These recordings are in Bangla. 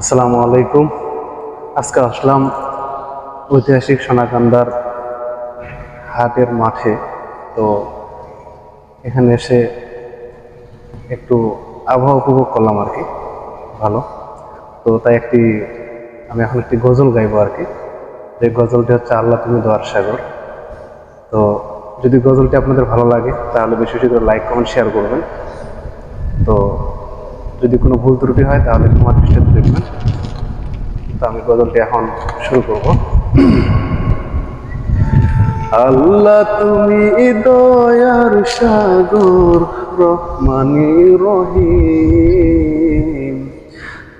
আসসালামু আলাইকুম। আজকে আসলাম ঐতিহাসিক সোনাকান্দার হাটের মাঠে। তো এখানে এসে একটু আবহাওয়া উপভোগ করলাম আর কি। ভালো। তো তাই একটি, আমি এখন একটি গজল গাইবো আর কি। যে গজলটি হচ্ছে আল্লাহ তুমি দোয়ার সাগর। তো যদি গজলটি আপনাদের ভালো লাগে, তাহলে বেশি বেশি করে লাইক, কমেন্ট শেয়ার করবেন। তো যদি কোনো ভুল ত্রুটি হয়, তাহলে তোমার দৃষ্টিতে দেখবেন। তো আমি গজলটি এখন শুরু করব। আল্লাহ, তুমি দয়ার সাগর, রহমানি রহিম।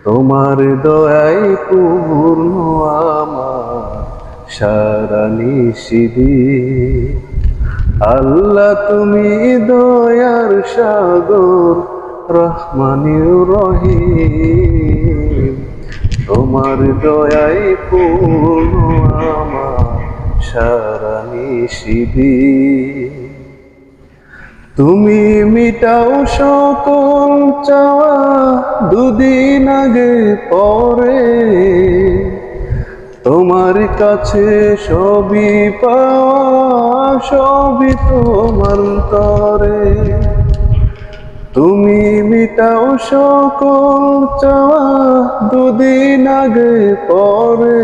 তোমার দয়াই পূর্ণ আমার, সারা নিশিদি। আল্লাহ, তুমি দয়ার সাগর রহমানি রহিম। তোমার দয়াই পূর্ণ আমার তুমি মিটাও সকল চাওয়া দুদিন আগে পরে। তোমার কাছে সবই পাওয়া, সবই তোমার তরে তুমি মিটাও সকল চাওয়া দুদিন আগে পরে।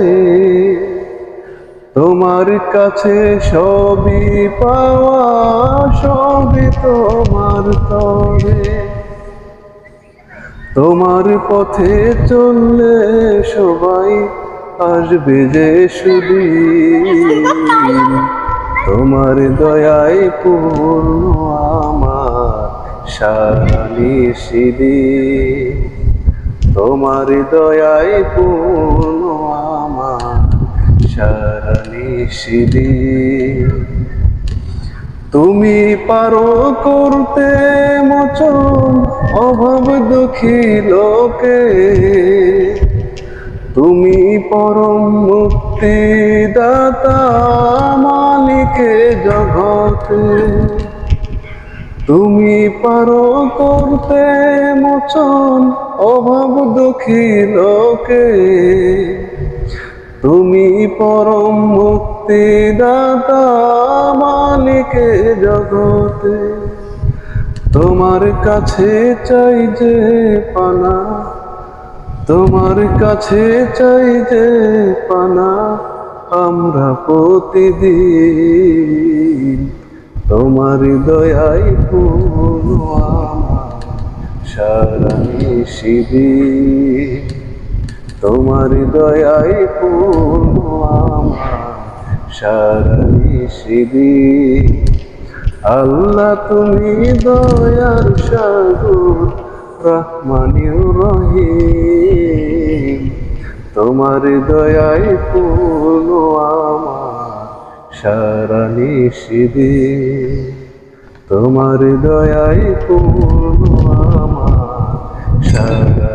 তোমার কাছে সবই পাওয়া, সবই তোমার তরে। তোমার পথে চললে সবাই আসবে যে সুদিন। তোমার দয়ায় পূর্ণ আমার। সারানি সিদি তোমার দয়ায় পূর্ণ আমার। সারানি সিদি তুমি পারো করতে মোচন অভাব দুঃখী লোকে। তুমি পরম মুক্তি দাতা মালিকে জগতে। তুমি পারো করতে মোচন, অভাব দুঃখী লোকে। তুমি পরম মুক্তি দাতা মালিকে জগতে। তোমার কাছে চাই যে পানা, তোমার কাছে চাই যে পানা, আমরা প্রতিদিন তোমার দয়াই পূর্ণ আমার তোমার দয়াই পূর্ণ আমার আল্লাহ, তুমি দয়ার সাগর রহমানিও রহিম। তোমার দয়াই পূর্ণ আমার সারা তোমার দয়াই পূর্ণ আমার সারা